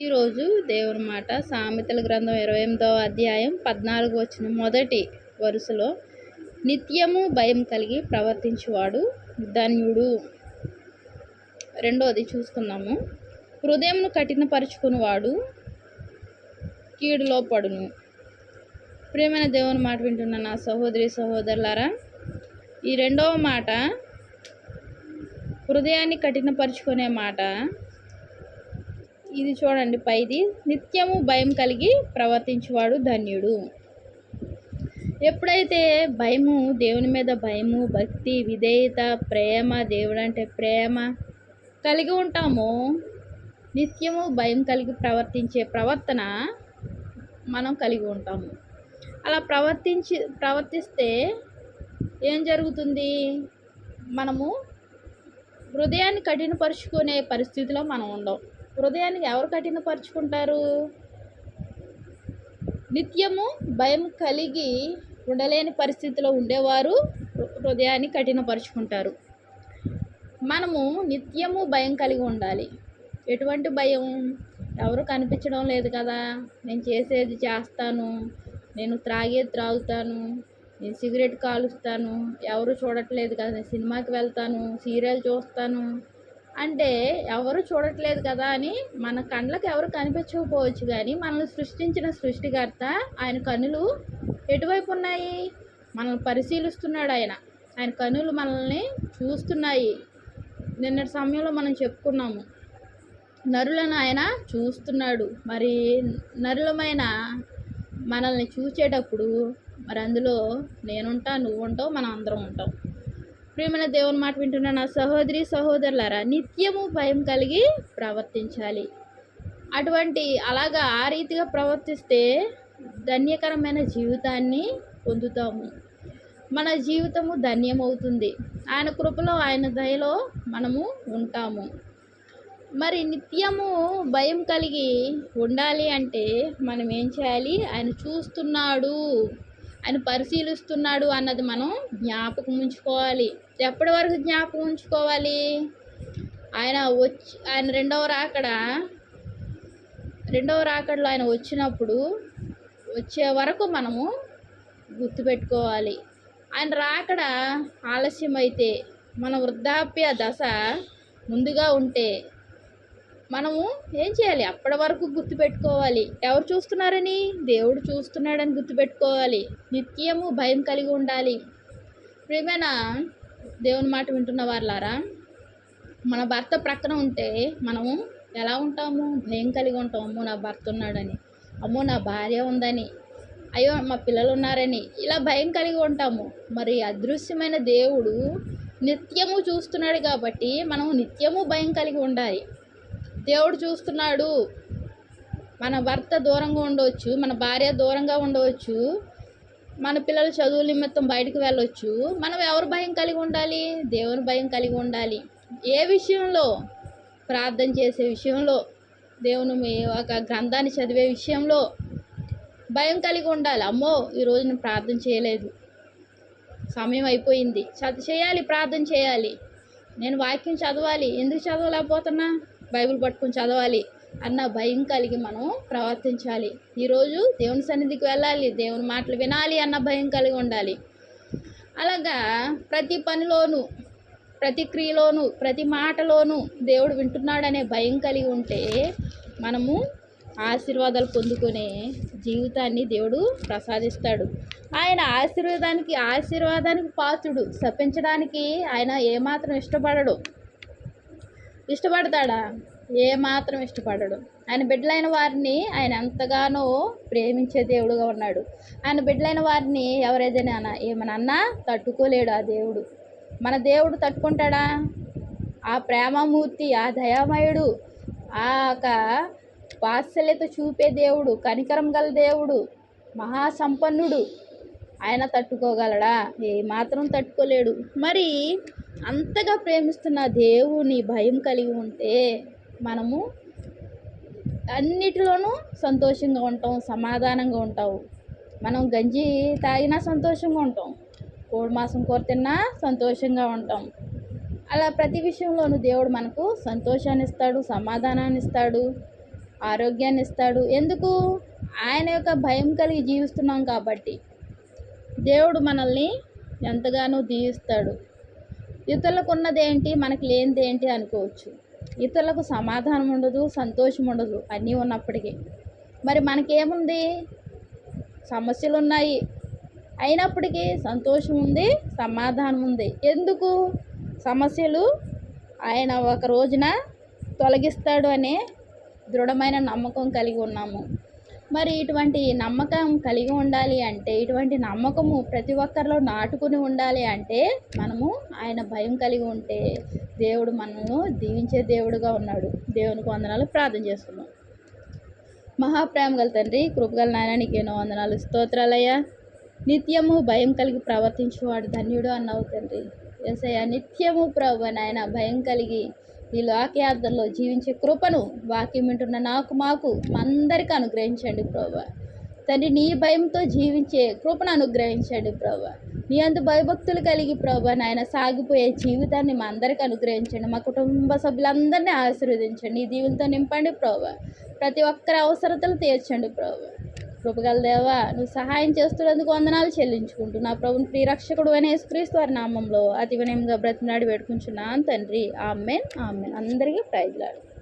ఈరోజు దేవుని మాట సామెతల గ్రంథం ఇరవై ఎనిమిదవ అధ్యాయం పద్నాలుగు వచ్చిన మొదటి వరుసలో నిత్యము భయం కలిగి ప్రవర్తించువాడు ధన్యుడు. రెండోది చూసుకుందాము హృదయంను కఠినపరుచుకునివాడు కీడులో పడును ప్రియమైన దేవుని మాట వింటున్న నా సహోదరి సహోదరులారా ఈ రెండవ మాట హృదయాన్ని కఠినపరుచుకునే మాట ఇది చూడండి పైది. నిత్యము భయం కలిగి ప్రవర్తించేవాడు ధన్యుడు. ఎప్పుడైతే భయము దేవుని మీద భయము భక్తి విధేయత ప్రేమ దేవుడు అంటే ప్రేమ కలిగి ఉంటామో నిత్యము భయం కలిగి ప్రవర్తించే ప్రవర్తన మనం కలిగి ఉంటాము. అలా ప్రవర్తించి ప్రవర్తిస్తే ఏం జరుగుతుంది? మనము హృదయాన్ని కఠినపరుచుకునే పరిస్థితిలో మనం ఉండం. హృదయాన్ని ఎవరు కఠినపరుచుకుంటారు? నిత్యము భయం కలిగి ఉండలేని పరిస్థితిలో ఉండేవారు హృదయాన్ని కఠినపరుచుకుంటారు. మనము నిత్యము భయం కలిగి ఉండాలి. ఎటువంటి భయం? ఎవరు కనిపించడం లేదు కదా. నేను చేసేది చేస్తాను. నేను త్రాగేది త్రాగుతాను. నేను సిగరెట్ కాలుస్తాను. ఎవరు చూడట్లేదు కదా. నేను సినిమాకి వెళ్తాను. సీరియల్ చూస్తాను. అంటే ఎవరు చూడట్లేదు కదా అని మన కళ్ళకి ఎవరు కనిపించకపోవచ్చు కానీ మనల్ని సృష్టించిన సృష్టికర్త ఆయన కనులు ఎటువైపు ఉన్నాయి? మనల్ని పరిశీలిస్తున్నాడు ఆయన. ఆయన కనులు మనల్ని చూస్తున్నాయి. నిన్నటి సమయంలో మనం చెప్పుకున్నాము. నరులను ఆయన చూస్తున్నాడు. మరి నరులమైన మనల్ని చూసేటప్పుడు మరి అందులో నేనుంటా నువ్వు ఉంటావు మనం అందరం ఉంటాం. ప్రియమైన దేవుని మాట వింటున్న నా సహోదరి సహోదరులారా నిత్యము భయం కలిగి ప్రవర్తించాలి. అటువంటి అలాగా ఆ రీతిగా ప్రవర్తిస్తే ధన్యకరమైన జీవితాన్ని పొందుతాము. మన జీవితము ధన్యమవుతుంది. ఆయన కృపలో ఆయన దయలో మనము ఉంటాము. మరి నిత్యము భయం కలిగి ఉండాలి అంటే మనం ఏం చేయాలి? ఆయన చూస్తున్నాడు. ఆయన పరిశీలిస్తున్నాడు అన్నది మనం జ్ఞాపకం ఉంచుకోవాలి. ఎప్పటి వరకు జ్ఞాపకం ఉంచుకోవాలి? ఆయన వచ్చి ఆయన రెండవ రాకడ రెండవ రాకడలో ఆయన వచ్చినప్పుడు వచ్చే వరకు మనము గుర్తుపెట్టుకోవాలి. ఆయన రాకడ ఆలస్యం అయితే మన వృద్ధాప్య దశ ముందుగా ఉంటే మనము ఏం చేయాలి? అప్పటి వరకు గుర్తుపెట్టుకోవాలి. ఎవరు చూస్తున్నారని? దేవుడు చూస్తున్నాడని గుర్తుపెట్టుకోవాలి. నిత్యము భయం కలిగి ఉండాలి. ప్రియమైన దేవుని మాట వింటున్న వాళ్ళారా మన భర్త ప్రక్కన ఉంటే మనము ఎలా ఉంటాము? భయం కలిగి ఉంటాం అమ్మో నా భర్త ఉన్నాడని. అమ్మో నా భార్య ఉందని. అయ్యో మా పిల్లలు ఉన్నారని. ఇలా భయం కలిగి ఉంటాము. మరి అదృశ్యమైన దేవుడు నిత్యము చూస్తున్నాడు కాబట్టి మనము నిత్యము భయం కలిగి ఉండాలి. దేవుడు చూస్తున్నాడు. మన భర్త దూరంగా ఉండవచ్చు మన భార్య దూరంగా ఉండవచ్చు మన పిల్లల చదువుల నిమిత్తం బయటకు వెళ్ళొచ్చు. మనం ఎవరు భయం కలిగి ఉండాలి? దేవుని భయం కలిగి ఉండాలి. ఏ విషయంలో? ప్రార్థన చేసే విషయంలో దేవుని ఒక గ్రంథాన్ని చదివే విషయంలో భయం కలిగి ఉండాలి. అమ్మో ఈరోజు నేను ప్రార్థన చేయలేదు. సమయం అయిపోయింది. చదువు చేయాలి ప్రార్థన చేయాలి. నేను వాక్యం చదవాలి. ఎందుకు చదవలేకపోతున్నా? బైబిల్ పట్టుకుని చదవాలి అన్న భయం కలిగి మనం ప్రవర్తించాలి. ఈరోజు దేవుని సన్నిధికి వెళ్ళాలి దేవుని మాటలు వినాలి అన్న భయం కలిగి ఉండాలి. అలాగా ప్రతి పనిలోనూ ప్రతి క్రియలోనూ ప్రతి మాటలోనూ దేవుడు వింటున్నాడనే భయం కలిగి ఉంటే మనము ఆశీర్వాదాలు పొందుకునే జీవితాన్ని దేవుడు ప్రసాదిస్తాడు. ఆయన ఆశీర్వాదానికి ఆశీర్వాదానికి పాత్రుడు. శపించడానికి ఆయన ఏమాత్రం ఇష్టపడడు. ఇష్టపడతాడా? ఏ మాత్రం ఇష్టపడడు. ఆయన బిడ్డలైన వారిని ఆయన ఎంతగానో ప్రేమించే దేవుడుగా ఉన్నాడు. ఆయన బిడ్డలైన వారిని ఎవరైనా ఏమనన్నా తట్టుకోలేడు ఆ దేవుడు. మన దేవుడు తట్టుకుంటాడా? ఆ ప్రేమమూర్తి ఆ దయామయుడు ఆ యొక్క వాత్సల్యత చూపే దేవుడు కనికరం గల దేవుడు మహాసంపన్నుడు. ఆయన తట్టుకోగలడా? ఏ మాత్రం తట్టుకోలేడు. మరి అంతగా ప్రేమిస్తున్న దేవుని భయం కలిగి ఉంటే మనము అన్నిటిలోనూ సంతోషంగా ఉంటాం సమాధానంగా ఉంటాం. మనం గంజి తాగినా సంతోషంగా ఉంటాం. కోడి మాసం కూర తిన్నా సంతోషంగా ఉంటాం. అలా ప్రతి విషయంలోనూ దేవుడు మనకు సంతోషాన్ని ఇస్తాడు సమాధానాన్ని ఇస్తాడు ఆరోగ్యాన్ని ఇస్తాడు. ఎందుకు? ఆయన యొక్క భయం కలిగి జీవిస్తున్నాం కాబట్టి. దేవుడు మనల్ని ఎంతగానో దీవిస్తాడు. ఇతరులకు ఉన్నదేంటి మనకి లేనిదేంటి అనుకోవచ్చు. ఇతరులకు సమాధానం ఉండదు సంతోషం ఉండదు అన్నీ ఉన్నప్పటికీ. మరి మనకేముంది? సమస్యలు ఉన్నాయి అయినప్పటికీ సంతోషం ఉంది సమాధానం ఉంది. ఎందుకు? సమస్యలు ఆయన ఒక రోజున తొలగిస్తాడు అనే దృఢమైన నమ్మకం కలిగి ఉన్నాము. మరి ఇటువంటి నమ్మకం కలిగి ఉండాలి అంటే ఇటువంటి నమ్మకము ప్రతి ఒక్కరిలో నాటుకుని ఉండాలి అంటే మనము ఆయన భయం కలిగి ఉంటే దేవుడు మనను దీవించే దేవుడుగా ఉన్నాడు. దేవునికి వందనాలు ప్రార్థన చేసుకున్నాం మహాప్రేమ గల తండ్రి కృపగల నాయన నీకేనో వందనాలు. స్తోత్రాలయ్యా. నిత్యము భయం కలిగి ప్రవర్తించేవాడు ధన్యుడు అన్నావు తండ్రి. ఎసయ్య నిత్యము ప్రభు నాయన భయం కలిగి ఈ లోకయాత్రలో జీవించే కృపను వాక్యం వింటున్న నాకు మాకు అందరికీ అనుగ్రహించండి ప్రభా. తండ్రి నీ భయంతో జీవించే కృపను అనుగ్రహించండి ప్రభా. నీ అందు భయభక్తులు కలిగి ప్రభా నాయన సాగిపోయే జీవితాన్ని మా అందరికీ అనుగ్రహించండి. మా కుటుంబ సభ్యులందరినీ ఆశీర్వదించండి. నీ దీవులతో నింపండి ప్రభా. ప్రతి ఒక్కరి అవసరతలు తీర్చండి ప్రభా. కృపగల దేవా నువ్వు సహాయం చేస్తున్నందుకు వందనాలు చెల్లించుకుంటూ నా ప్రభుని ప్రియరక్షకుడు అనే యేసుక్రీస్తు వారి నామంలో అతి వినయంగా బ్రతిమలాడి పెట్టుకుంటున్నాను తండ్రి. ఆమెన్. ఆమెన్. అందరికీ ప్రైజ్లాడు.